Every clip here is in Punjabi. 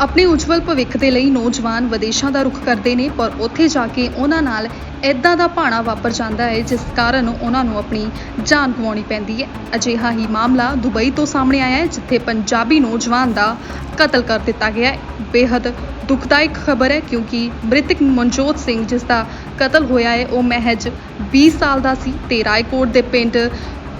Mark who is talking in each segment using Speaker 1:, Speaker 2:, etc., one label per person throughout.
Speaker 1: ਆਪਣੇ ਉਜਵਲ ਭਵਿੱਖ ਦੇ ਲਈ ਨੌਜਵਾਨ ਵਿਦੇਸ਼ਾਂ ਦਾ ਰੁਖ ਕਰਦੇ ਨੇ, ਪਰ ਉੱਥੇ ਜਾ ਕੇ ਉਹਨਾਂ ਨਾਲ ਇਦਾਂ ਦਾ ਭਾਣਾ ਵਾਪਰ ਜਾਂਦਾ ਹੈ, ਜਿਸ ਕਾਰਨ ਉਹਨਾਂ ਨੂੰ ਆਪਣੀ ਜਾਨ ਗਵਾਉਣੀ ਪੈਂਦੀ ਹੈ। ਅਜਿਹਾ ਹੀ ਮਾਮਲਾ ਦੁਬਈ ਤੋਂ ਸਾਹਮਣੇ ਆਇਆ ਹੈ, ਜਿੱਥੇ ਪੰਜਾਬੀ ਨੌਜਵਾਨ ਦਾ ਕਤਲ ਕਰ ਦਿੱਤਾ ਗਿਆ ਹੈ। ਬੇहद ਦੁਖਦਾਇਕ ਖਬਰ ਹੈ, ਕਿਉਂਕਿ ਮ੍ਰਿਤਕ ਮਨਜੋਤ ਸਿੰਘ ਜਿਸ ਦਾ ਕਤਲ ਹੋਇਆ ਹੈ, ਉਹ ਮਹਿਜ 20 ਸਾਲ ਦਾ ਸੀ ਤੇ ਰਾਏਕੋਟ ਦੇ ਪਿੰਡ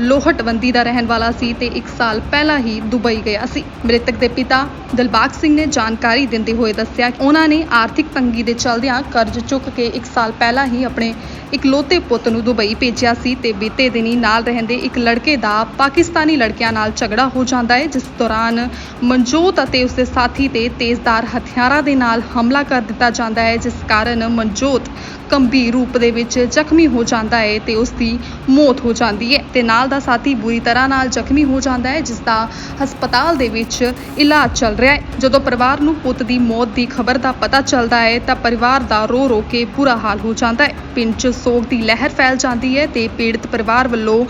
Speaker 1: ਲੋਹਟਵੰਦੀ ਦਾ ਰਹਿਣ ਵਾਲਾ ਸੀ ਤੇ 1 ਸਾਲ ਪਹਿਲਾਂ ਹੀ ਦੁਬਈ ਗਿਆ ਸੀ। ਮ੍ਰਿਤਕ ਦੇ ਪਿਤਾ ਦਿਲਬਾਗ ਸਿੰਘ ਨੇ ਜਾਣਕਾਰੀ ਦਿੰਦੇ ਹੋਏ ਦੱਸਿਆ ਕਿ ਉਹਨਾਂ ਨੇ ਆਰਥਿਕ ਤੰਗੀ ਦੇ ਚਲਦਿਆਂ ਕਰਜ਼ ਚੁੱਕ ਕੇ 1 ਸਾਲ ਪਹਿਲਾਂ ਹੀ ਆਪਣੇ ਇਕਲੌਤੇ ਪੁੱਤ ਨੂੰ ਦੁਬਈ ਭੇਜਿਆ ਸੀ ਤੇ ਬੀਤੇ ਦਿਨੀ ਨਾਲ ਰਹਿੰਦੇ ਇੱਕ ਲੜਕੇ ਦਾ ਪਾਕਿਸਤਾਨੀ ਲੜਕਿਆਂ ਨਾਲ ਝਗੜਾ ਹੋ ਜਾਂਦਾ ਹੈ, ਜਿਸ ਦੌਰਾਨ ਮਨਜੋਤ ਅਤੇ ਉਸਦੇ ਸਾਥੀ ਤੇ ਤੇਜ਼ਦਾਰ ਹਥਿਆਰਾਂ ਦੇ ਨਾਲ ਹਮਲਾ ਕਰ ਦਿੱਤਾ ਜਾਂਦਾ ਹੈ, ਜਿਸ ਕਾਰਨ ਮਨਜੋਤ ਗੰਭੀਰ ਰੂਪ ਦੇ ਵਿੱਚ ਜ਼ਖਮੀ ਹੋ ਜਾਂਦਾ ਹੈ ਤੇ ਉਸ ਦੀ ਮੌਤ ਹੋ ਜਾਂਦੀ ਹੈ। ਤੇ ਨਾਲ ਦਾ ਸਾਥੀ ਬੁਰੀ ਤਰ੍ਹਾਂ ਨਾਲ ਜ਼ਖਮੀ ਹੋ ਜਾਂਦਾ ਹੈ, ਜਿਸ ਦਾ ਹਸਪਤਾਲ ਦੇ ਵਿੱਚ ਇਲਾਜ ਚੱਲ ਰਿਹਾ ਹੈ। ਜਦੋਂ ਪਰਿਵਾਰ ਨੂੰ ਪੁੱਤ ਦੀ ਮੌਤ ਦੀ ਖਬਰ ਦਾ ਪਤਾ ਚੱਲਦਾ ਹੈ, ਤਾਂ ਪਰਿਵਾਰ ਦਾ ਰੋ ਰੋ ਕੇ ਬੁਰਾ ਹਾਲ ਹੋ ਜਾਂਦਾ ਹੈ। ਪਿੰਡ 'ਚ ਸੋਗ ਦੀ ਲਹਿਰ ਫੈਲ ਜਾਂਦੀ ਹੈ ਤੇ ਪੀੜਤ ਪਰਿਵਾਰ ਵੱਲੋਂ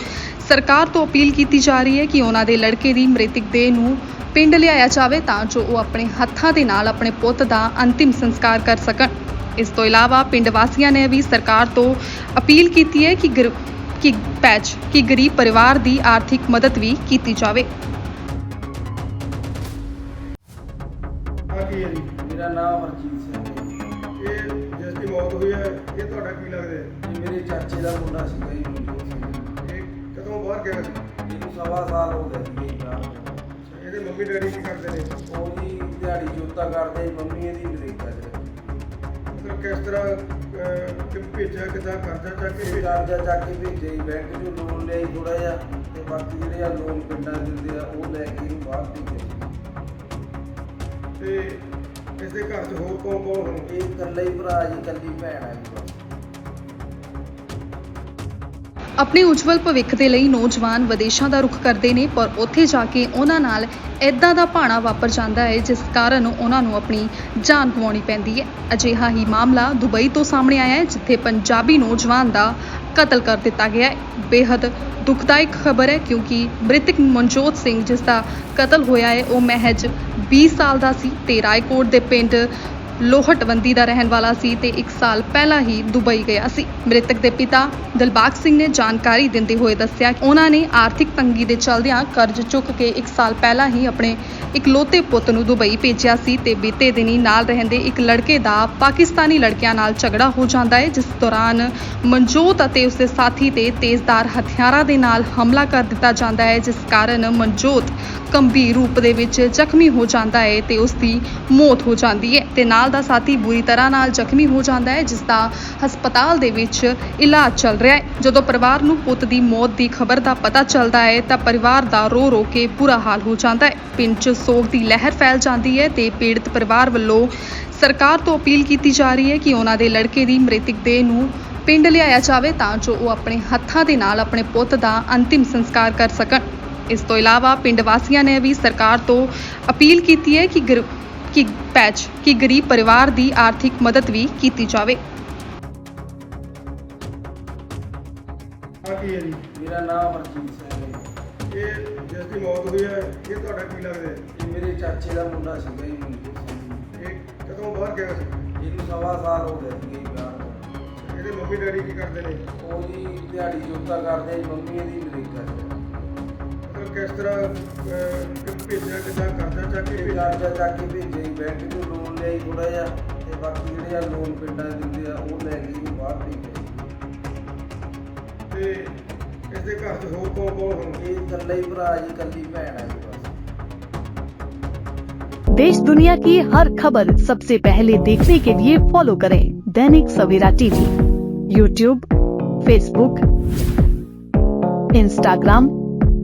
Speaker 1: ਸਰਕਾਰ ਤੋਂ ਅਪੀਲ ਕੀਤੀ ਜਾ ਰਹੀ ਹੈ ਕਿ ਉਹਨਾਂ ਦੇ ਲੜਕੇ ਦੀ ਮ੍ਰਿਤਕ ਦੇਹ ਨੂੰ ਪਿੰਡ ਲਿਆਇਆ ਜਾਵੇ, ਤਾਂ ਜੋ ਉਹ ਆਪਣੇ ਹੱਥਾਂ ਦੇ ਨਾਲ ਆਪਣੇ ਪੁੱਤ ਦਾ ਅੰਤਿਮ ਸੰਸਕਾਰ ਕਰ ਸਕਣ। ਇਸ ਤੋਂ ਇਲਾਵਾ ਪਿੰਡ ਵਾਸੀਆਂ ਨੇ ਵੀ ਸਰਕਾਰ ਤੋਂ ਅਪੀਲ ਕੀਤੀ ਹੈ ਕਿ ਕਿ ਪੈਚ ਕਿ ਗਰੀਬ ਪਰਿਵਾਰ ਦੀ ਆਰਥਿਕ ਮਦਦ ਵੀ ਕੀਤੀ ਜਾਵੇ।
Speaker 2: ਕੀ ਹੈ ਜੀ?
Speaker 3: ਮੇਰਾ ਨਾਮ ਹਰਜੀਤ ਸਿੰਘ ਹੈ।
Speaker 2: ਇਹ ਜਿਸ ਦੀ ਮੌਤ ਹੋਈ ਹੈ ਇਹ ਤੁਹਾਡਾ ਕੀ ਲੱਗਦਾ ਹੈ?
Speaker 3: ਇਹ ਮੇਰੇ ਚਾਚੇ ਦਾ ਮੁੰਡਾ ਸੀਗਾ ਜੀ ਮਨਜੋਤ ਸਿੰਘ।
Speaker 2: ਇਹ ਕਦੋਂ ਬਾਹਰ ਗਿਆ ਸੀ?
Speaker 3: ਇਹਨੂੰ ਸਵਾ ਸਾਲ ਹੋ ਗਏ ਜੀ ਵਿਆਹ ਨੂੰ।
Speaker 2: ਇਹਦੇ ਮੰਮੀ ਡੈਡੀ ਕੀ ਕਰਦੇ ਨੇ?
Speaker 3: ਉਹ ਜੀ ਦਿਹਾੜੀ ਜੋਤਾ ਕਰਦੇ ਮੰਮੀ ਇਹਦੀ ਅਮਰੀਕਾ ਚ
Speaker 2: ਫਿਰ ਕਿਸ ਤਰ੍ਹਾਂ ਅਹ, ਕਿ ਭੇਜਿਆ ਕਿਦਾਂ ਕਰਜ਼ਾ ਚੱਕ ਕੇ
Speaker 3: ਇਹ
Speaker 2: ਭੇਜਿਆ?
Speaker 3: ਕਰਜ਼ਾ ਚੱਕ ਕੇ ਭੇਜਿਆ ਜੀ ਬੈਂਕ ਚੋਂ ਲੋਨ ਲਿਆ ਥੋੜਾ ਜਿਹਾ ਤੇ ਬਾਕੀ ਜਿਹੜੇ ਆ ਲੋਨ ਪਿੰਡਾਂ ਦੇ ਦਿੰਦੇ ਆ ਉਹ ਲੈ ਕੇ ਇਹਨੂੰ ਬਾਹਰ ਭੇਜਿਆ
Speaker 2: ਤੇ ਇਸ ਦੇ ਘਰ 'ਚ ਹੋਰ ਕੌਣ ਕੌਣ ਹੋਣ
Speaker 3: ਇਹ ਇਕੱਲਾ ਹੀ ਭਰਾ ਜੀ ਇਕੱਲੀ ਭੈਣ ਹੈ ਜੀ ਬਸ।
Speaker 1: ਆਪਣੇ ਉਜਵਲ ਭਵਿੱਖ ਦੇ ਲਈ ਨੌਜਵਾਨ ਵਿਦੇਸ਼ਾਂ ਦਾ ਰੁਖ ਕਰਦੇ ਨੇ, ਪਰ ਉੱਥੇ ਜਾ ਕੇ ਉਹਨਾਂ ਨਾਲ ਇਦਾਂ ਦਾ ਭਾਣਾ ਵਾਪਰ ਜਾਂਦਾ ਹੈ, ਜਿਸ ਕਾਰਨ ਉਹਨਾਂ ਨੂੰ ਆਪਣੀ ਜਾਨ ਗਵਾਉਣੀ ਪੈਂਦੀ ਹੈ। ਅਜਿਹਾ ਹੀ ਮਾਮਲਾ ਦੁਬਈ ਤੋਂ ਸਾਹਮਣੇ ਆਇਆ ਹੈ, ਜਿੱਥੇ ਪੰਜਾਬੀ ਨੌਜਵਾਨ ਦਾ ਕਤਲ ਕਰ ਦਿੱਤਾ ਗਿਆ ਹੈ। ਬੇहद ਦੁਖਦਾਇਕ ਖਬਰ ਹੈ, ਕਿਉਂਕਿ ਮ੍ਰਿਤਕ ਮਨਜੋਤ ਸਿੰਘ ਜਿਸ ਦਾ ਕਤਲ ਹੋਇਆ ਹੈ, ਉਹ ਮਹਿਜ 20 ਸਾਲ ਦਾ ਸੀ ਤੇ ਰਾਏਕੋਟ ਦੇ ਪਿੰਡ ਲੋਹਟਵੰਦੀ ਦਾ ਰਹਿਣ ਵਾਲਾ ਸੀ ਤੇ 1 ਸਾਲ ਪਹਿਲਾਂ ਹੀ ਦੁਬਈ ਗਿਆ ਸੀ। ਮ੍ਰਿਤਕ ਦੇ ਪਿਤਾ ਦਿਲਬਾਗ ਸਿੰਘ ਨੇ ਜਾਣਕਾਰੀ ਦਿੰਦੇ ਹੋਏ ਦੱਸਿਆ ਕਿ ਉਹਨਾਂ ਨੇ ਆਰਥਿਕ ਤੰਗੀ ਦੇ ਚਲਦਿਆਂ ਕਰਜ਼ ਚੁੱਕ ਕੇ 1 ਸਾਲ ਪਹਿਲਾਂ ਹੀ ਆਪਣੇ ਇਕਲੌਤੇ ਪੁੱਤ ਨੂੰ ਦੁਬਈ ਭੇਜਿਆ ਸੀ ਤੇ ਬੀਤੇ ਦਿਨੀ ਨਾਲ ਰਹਿੰਦੇ ਇੱਕ ਲੜਕੇ ਦਾ ਪਾਕਿਸਤਾਨੀ ਲੜਕਿਆਂ ਨਾਲ ਝਗੜਾ ਹੋ ਜਾਂਦਾ ਹੈ, ਜਿਸ ਦੌਰਾਨ ਮਨਜੋਤ ਅਤੇ ਉਸਦੇ ਸਾਥੀ ਤੇ ਤੇਜ਼ਧਾਰ ਹਥਿਆਰਾਂ ਦੇ ਨਾਲ ਹਮਲਾ ਕਰ ਦਿੱਤਾ ਜਾਂਦਾ ਹੈ, ਜਿਸ ਕਾਰਨ ਮਨਜੋਤ ਗੰਭੀਰ ਰੂਪ ਦੇ ਵਿੱਚ ਜ਼ਖਮੀ ਹੋ ਜਾਂਦਾ ਹੈ ਤੇ ਉਸ ਦੀ ਮੌਤ ਹੋ ਜਾਂਦੀ ਹੈ ਤੇ ਨਾਲ ਦਾ ਸਾਥੀ ਬੁਰੀ ਤਰ੍ਹਾਂ ਨਾਲ ਜ਼ਖਮੀ ਹੋ ਜਾਂਦਾ ਹੈ, ਜਿਸ ਦਾ ਹਸਪਤਾਲ ਦੇ ਵਿੱਚ ਇਲਾਜ ਚੱਲ ਰਿਹਾ ਹੈ। ਜਦੋਂ ਪਰਿਵਾਰ ਨੂੰ ਪੁੱਤ ਦੀ ਮੌਤ ਦੀ ਖਬਰ ਦਾ ਪਤਾ ਚੱਲਦਾ ਹੈ, ਤਾਂ ਪਰਿਵਾਰ ਦਾ ਰੋ ਰੋ ਕੇ ਬੁਰਾ ਹਾਲ ਹੋ ਜਾਂਦਾ ਹੈ। ਪਿੰਡ 'ਚ ਸੋਗ ਦੀ ਲਹਿਰ ਫੈਲ ਜਾਂਦੀ ਹੈ ਤੇ ਪੀੜਤ ਪਰਿਵਾਰ ਵੱਲੋਂ ਸਰਕਾਰ ਤੋਂ ਅਪੀਲ ਕੀਤੀ ਜਾ ਰਹੀ ਹੈ ਕਿ ਉਹਨਾਂ ਦੇ ਲੜਕੇ ਦੀ ਮ੍ਰਿਤਕ ਦੇਹ ਨੂੰ ਪਿੰਡ ਲਿਆਇਆ ਜਾਵੇ, ਤਾਂ ਜੋ ਉਹ ਆਪਣੇ ਹੱਥਾਂ ਦੇ ਨਾਲ ਆਪਣੇ ਪੁੱਤ ਦਾ ਅੰਤਿਮ ਸੰਸਕਾਰ ਕਰ ਸਕਣ। ਇਸ ਤੋਂ ਇਲਾਵਾ ਪਿੰਡ ਵਾਸੀਆਂ ਨੇ ਵੀ ਸਰਕਾਰ ਤੋਂ ਅਪੀਲ ਕੀਤੀ ਹੈ ਕਿ ਕਿ ਪੈਚ ਕਿ ਗਰੀਬ ਪਰਿਵਾਰ ਦੀ ਆਰਥਿਕ ਮਦਦ ਵੀ ਕੀਤੀ ਜਾਵੇ।
Speaker 2: ਕੀ ਹੈ ਜੀ।
Speaker 3: ਮੇਰਾ ਨਾਮ ਹਰਜੀਤ ਸਿੰਘ ਹੈ
Speaker 2: ਇਹ ਜਿਸ ਦੀ ਮੌਤ ਹੋਈ ਹੈ ਇਹ ਤੁਹਾਡਾ ਕੀ ਲੱਗਦਾ ਹੈ?
Speaker 3: ਇਹ ਮੇਰੇ ਚਾਚੇ ਦਾ ਮੁੰਡਾ ਸੀਗਾ ਜੀ ਮਨਜੋਤ ਸਿੰਘ
Speaker 2: ਇਹ ਕਦੋਂ ਬਾਹਰ ਗਿਆ ਸੀ?
Speaker 3: ਇਹਨੂੰ ਸਵਾ ਸਾਲ ਹੋ ਗਏ ਸੀਗੇ ਜੀ ਵਿਆਹ ਨੂੰ।
Speaker 2: ਇਹਦੇ ਮੰਮੀ ਡੈਡੀ ਕੀ ਕਰਦੇ ਨੇ?
Speaker 3: ਉਹ ਜੀ ਦਿਹਾੜੀ ਜੋਤਾ ਕਰਦੇ ਜੀ, ਮੰਮੀ ਇਹਦੀ ਅਮਰੀਕਾ
Speaker 2: ਕਿਸ ਤਰ੍ਹਾਂ ਅਹ, ਕਿ ਭੇਜਿਆ ਕਿਦਾਂ ਕਰਜ਼ਾ ਚੱਕ ਕੇ
Speaker 3: ਇਹ
Speaker 2: ਭੇਜਿਆ?
Speaker 3: ਕਰਜ਼ਾ ਚੱਕ ਕੇ ਭੇਜਿਆ ਜੀ ਬੈਂਕ ਚੋਂ ਲੋਨ ਲਿਆ ਥੋੜਾ ਜਿਹਾ ਤੇ ਬਾਕੀ ਜਿਹੜੇ ਆ ਲੋਨ ਪਿੰਡਾਂ ਦੇ ਦਿੰਦੇ ਆ ਉਹ ਲੈ ਕੇ ਇਹਨੂੰ ਬਾਹਰ ਭੇਜਿਆ
Speaker 2: ਤੇ ਇਸ ਦੇ ਘਰ 'ਚ ਹੋਰ ਕੌਣ ਕੌਣ ਹੋਣ
Speaker 3: ਇਹ ਇਕੱਲਾ ਹੀ ਭਰਾ ਜੀ ਇਕੱਲੀ ਭੈਣ ਹੈ ਜੀ ਬਸ
Speaker 4: देश दुनिया की हर खबर सबसे पहले देखने के लिए फॉलो करें Dainik Savera TV YouTube Facebook Instagram